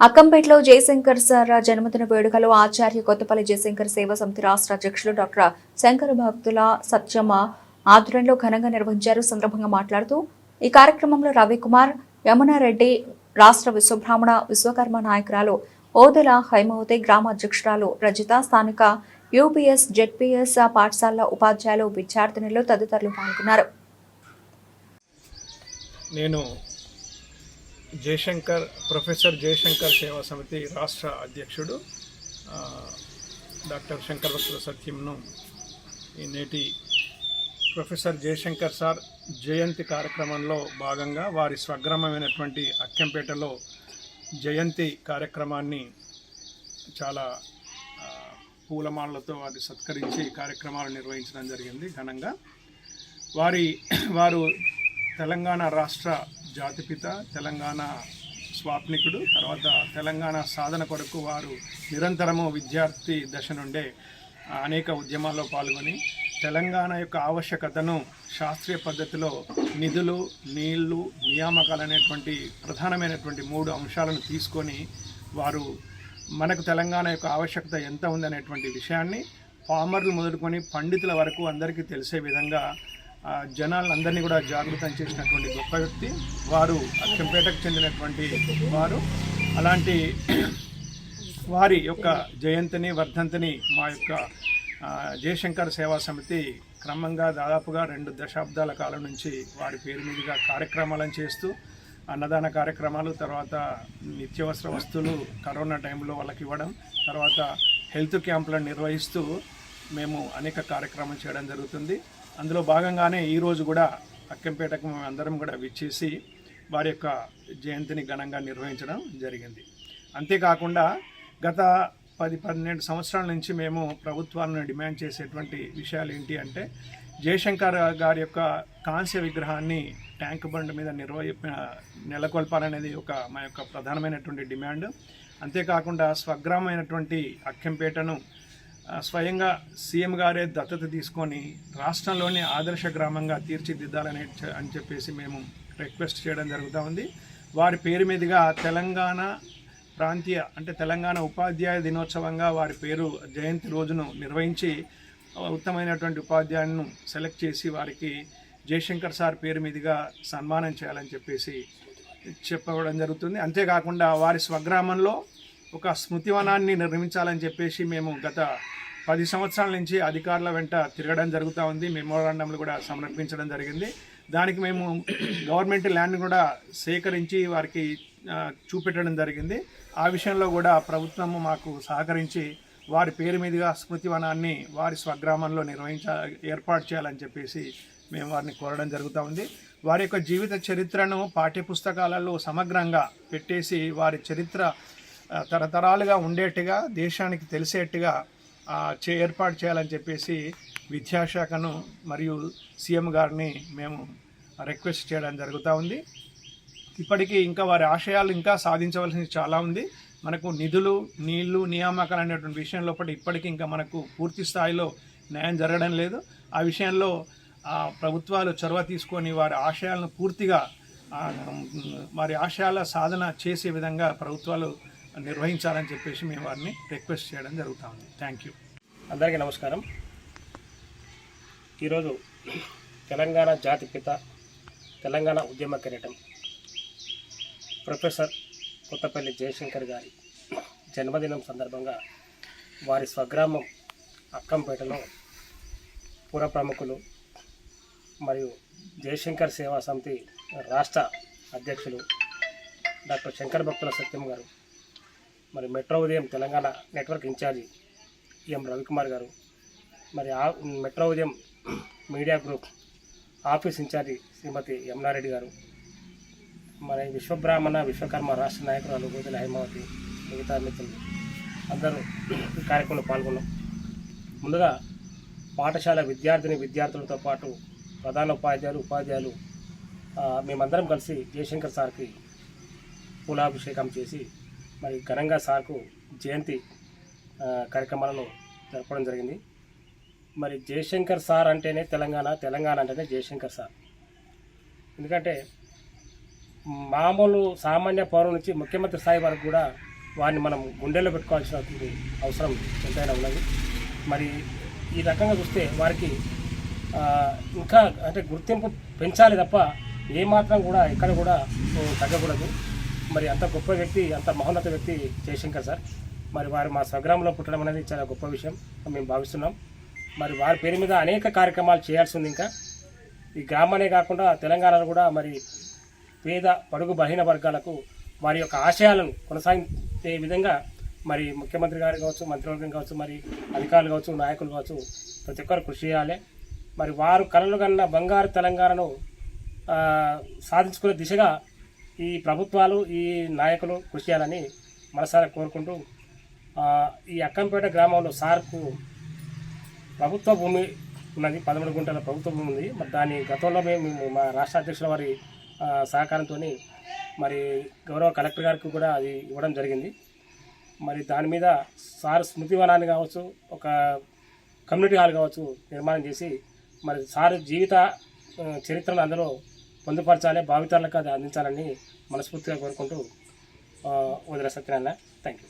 అక్కంపేటలో Jayashankar sir జన్మదిన వేడుకలో ఆచార్య కొత్తపల్లి జయశంకర్ సేవా సమితి రాష్ట్ర అధ్యక్షులు డాక్టర్ శంకర భక్తుల సత్యమ ఆధ్వర్యంలో ఘనంగా నిర్వహించారు. సందర్భంగా మాట్లాడుతూ ఈ కార్యక్రమంలో రవికుమార్ యమునారెడ్డి రాష్ట్ర విశ్వబ్రాహ్మణ విశ్వకర్మ నాయకురాలు ఓదెల హైమవతి గ్రామ అధ్యక్షురాలు రజిత స్థానిక యూపీఎస్ జెడ్పీఎస్ పాఠశాల ఉపాధ్యాయులు విద్యార్థినులు తదితరులు పాల్గొన్నారు. నేను జయశంకర్ ప్రొఫెసర్ జయశంకర్ సేవా సమితి రాష్ట్ర అధ్యక్షుడు డాక్టర్ శంకర్ భక్తుల సత్యంను ఈ నేటి ప్రొఫెసర్ జయశంకర్ సార్ జయంతి కార్యక్రమంలో భాగంగా వారి స్వగ్రామమైనటువంటి అక్కెంపేటలో జయంతి కార్యక్రమాన్ని చాలా ఆ, పూలమాలలతో వారి సత్కరించి కార్యక్రమాలు నిర్వహించడం జరిగింది ఘనంగా. వారి వారు తెలంగాణ రాష్ట్ర జాతిపిత తెలంగాణ స్వాప్నికుడు తర్వాత తెలంగాణ సాధన కొరకు వారు నిరంతరము విద్యార్థి దశ నుండే అనేక ఉద్యమాల్లో పాల్గొని తెలంగాణ యొక్క ఆవశ్యకతను శాస్త్రీయ పద్ధతిలో నిధులు నీళ్ళు నియామకాలు అనేటువంటి ప్రధానమైనటువంటి మూడు అంశాలను తీసుకొని వారు మనకు తెలంగాణ యొక్క ఆవశ్యకత ఎంత ఉందనేటువంటి విషయాన్ని పామర్లు మొదలుకొని పండితుల వరకు అందరికీ తెలిసే విధంగా జనాలందరినీ కూడా జాగృతం చేసినటువంటి గొప్ప వ్యక్తి. వారు అచ్చంపేటకు చెందినటువంటి వారు. అలాంటి వారి యొక్క జయంతిని వర్ధంతిని మా యొక్క జయశంకర్ సేవా సమితి క్రమంగా దాదాపుగా రెండు దశాబ్దాల కాలం నుంచి వారి పేరు మీదుగా కార్యక్రమాలను చేస్తూ అన్నదాన కార్యక్రమాలు తర్వాత నిత్యావసర వస్తువులు కరోనా టైంలో వాళ్ళకి ఇవ్వడం తర్వాత హెల్త్ క్యాంపులను నిర్వహిస్తూ మేము అనేక కార్యక్రమాలు చేయడం జరుగుతుంది. అందులో భాగంగానే ఈరోజు కూడా అక్కంపేటకు మేము అందరం కూడా విచ్చేసి వారి యొక్క జయంతిని ఘనంగా నిర్వహించడం జరిగింది. అంతేకాకుండా గత పది పన్నెండు సంవత్సరాల నుంచి మేము ప్రభుత్వాలను డిమాండ్ చేసేటువంటి విషయాలు ఏంటి అంటే జయశంకర్ గారి యొక్క కాంస్య విగ్రహాన్ని ట్యాంక్ బండ్ మీద నిర్వహి నెలకొల్పాలనేది ఒక మా యొక్క ప్రధానమైనటువంటి డిమాండ్. అంతేకాకుండా స్వగ్రామైనటువంటి అక్కంపేటను స్వయంగా సీఎం గారే దత్తత తీసుకొని రాష్ట్రంలోని ఆదర్శ గ్రామంగా తీర్చిదిద్దాలని అని చెప్పేసి మేము రిక్వెస్ట్ చేయడం జరుగుతూ ఉంది. వారి పేరు మీదుగా తెలంగాణ ప్రాంతీయ అంటే తెలంగాణ ఉపాధ్యాయ దినోత్సవంగా వారి పేరు జయంతి రోజును నిర్వహించి ఉత్తమైనటువంటి ఉపాధ్యాయులను సెలెక్ట్ చేసి వారికి జయశంకర్ సార్ పేరు మీదుగా సన్మానం చేయాలని చెప్పేసి చెప్పడం జరుగుతుంది. అంతేకాకుండా వారి స్వగ్రామంలో ఒక స్మృతివనాన్ని నిర్మించాలని చెప్పేసి మేము గత పది సంవత్సరాల నుంచి అధికారుల వెంట తిరగడం జరుగుతూ ఉంది. మెమోరాండంలు కూడా సమర్పించడం జరిగింది. దానికి మేము గవర్నమెంట్ ల్యాండ్ కూడా సేకరించి వారికి చూపెట్టడం జరిగింది. ఆ విషయంలో కూడా ప్రభుత్వము మాకు సహకరించి వారి పేరు మీదుగా స్మృతివనాన్ని వారి స్వగ్రామంలో నిర్వహించ ఏర్పాటు చేయాలని చెప్పేసి మేము వారిని కోరడం జరుగుతూ ఉంది. వారి యొక్క జీవిత చరిత్రను పాఠ్యపుస్తకాలలో సమగ్రంగా పెట్టేసి వారి చరిత్ర తరతరాలుగా ఉండేట్టుగా దేశానికి తెలిసేట్టుగా చే ఏర్పాటు చేయాలని చెప్పేసి విద్యాశాఖను మరియు సీఎం గారిని మేము రిక్వెస్ట్ చేయడం జరుగుతూ ఉంది. ఇప్పటికీ ఇంకా వారి ఆశయాలు ఇంకా సాధించవలసింది చాలా ఉంది. మనకు నిధులు నీళ్ళు నియామకాలు అనేటువంటి విషయం లోపల ఇప్పటికీ ఇంకా మనకు పూర్తి స్థాయిలో న్యాయం జరగడం లేదు. ఆ విషయంలో ఆ, ప్రభుత్వాలు చొరవ తీసుకొని వారి ఆశయాలను పూర్తిగా వారి ఆశయాల సాధన చేసే విధంగా ప్రభుత్వాలు నిర్వహించాలని చెప్పేసి మేము వారిని రిక్వెస్ట్ చేయడం జరుగుతూ ఉంది. థ్యాంక్ యూ అందరికీ నమస్కారం. ఈరోజు తెలంగాణ జాతిపిత తెలంగాణ ఉద్యమ కిరీటం ప్రొఫెసర్ కొత్తపల్లి జయశంకర్ గారి జన్మదినం సందర్భంగా వారి స్వగ్రామం అక్కంపేటలో పుర ప్రముఖులు మరియు జయశంకర్ సేవా సమితి రాష్ట్ర అధ్యక్షులు డాక్టర్ శంకర్ భక్తుల సత్యం గారు మరి metro Udayam Telangana network incharge M Ravikumar garu మరి ఆ metro Udayam media group office incharge Shrimati Yamuna Reddy garu మరి విశ్వబ్రాహ్మణ విశ్వకర్మ రాష్ట్ర నాయకురాలు గోదెల హైమావతి మిగతా మిత్రులు అందరూ ఈ కార్యక్రమంలో పాల్గొన్నాం. ముందుగా పాఠశాల విద్యార్థిని విద్యార్థులతో పాటు ప్రధాన ఉపాధ్యాయులు ఉపాధ్యాయులు మేమందరం కలిసి జయశంకర్ సార్కి పూలాభిషేకం చేసి మరి ఘనంగా సార్కు జయంతి కార్యక్రమాలను జరపడం జరిగింది. మరి జయశంకర్ సార్ అంటేనే తెలంగాణ తెలంగాణ అంటేనే జయశంకర్ సార్. ఎందుకంటే మామూలు సామాన్య పౌరుల నుంచి ముఖ్యమంత్రి స్థాయి వరకు కూడా వారిని మనం గుండెల్లో పెట్టుకోవాల్సిన అవసరం ఎంతైనా ఉన్నది. మరి ఈ రకంగా చూస్తే వారికి ఇంకా అంటే గుర్తింపు పెంచాలి తప్ప ఏమాత్రం కూడా ఎక్కడ కూడా తగ్గకూడదు. మరి అంత గొప్ప వ్యక్తి అంత మహోన్నత వ్యక్తి జయశంకర్ సార్. మరి వారు మా స్వగ్రామంలో పుట్టడం అనేది చాలా గొప్ప విషయం మేము భావిస్తున్నాం. మరి వారి పేరు మీద అనేక కార్యక్రమాలు చేయాల్సి ఉంది ఇంకా. ఈ గ్రామానే కాకుండా తెలంగాణలో కూడా మరి పేద పడుగు బలహీన వర్గాలకు వారి యొక్క ఆశయాలను కొనసాగించే విధంగా మరి ముఖ్యమంత్రి గారు కావచ్చు మంత్రివర్గం కావచ్చు మరి అధికారులు కావచ్చు నాయకులు కావచ్చు ప్రతి ఒక్కరు కృషి చేయాలి. మరి వారు కలలు కన్న బంగారు తెలంగాణను సాధించుకునే దిశగా ఈ ప్రభుత్వాలు ఈ నాయకులు కృషి చేయాలని మనసారా కోరుకుంటూ ఈ అక్కంపేట గ్రామంలో సార్కు ప్రభుత్వ భూమి ఉన్నది పదమూడు గుంటల ప్రభుత్వ భూమి ఉంది. మరి దాని గతంలో మేము మా రాష్ట్ర అధ్యక్షుల వారి సహకారంతో మరి గౌరవ కలెక్టర్ గారికి కూడా అది ఇవ్వడం జరిగింది. మరి దాని మీద సార్ స్మృతివనాన్ని కావచ్చు ఒక కమ్యూనిటీ హాల్ కావచ్చు నిర్మాణం చేసి మరి సార్ జీవిత చరిత్రను అందులో పొందుపరచాలి భావితరాలకు అది అందించాలని మనస్ఫూర్తిగా కోరుకుంటూ వదిలే సత్యనారాయణ. Thank you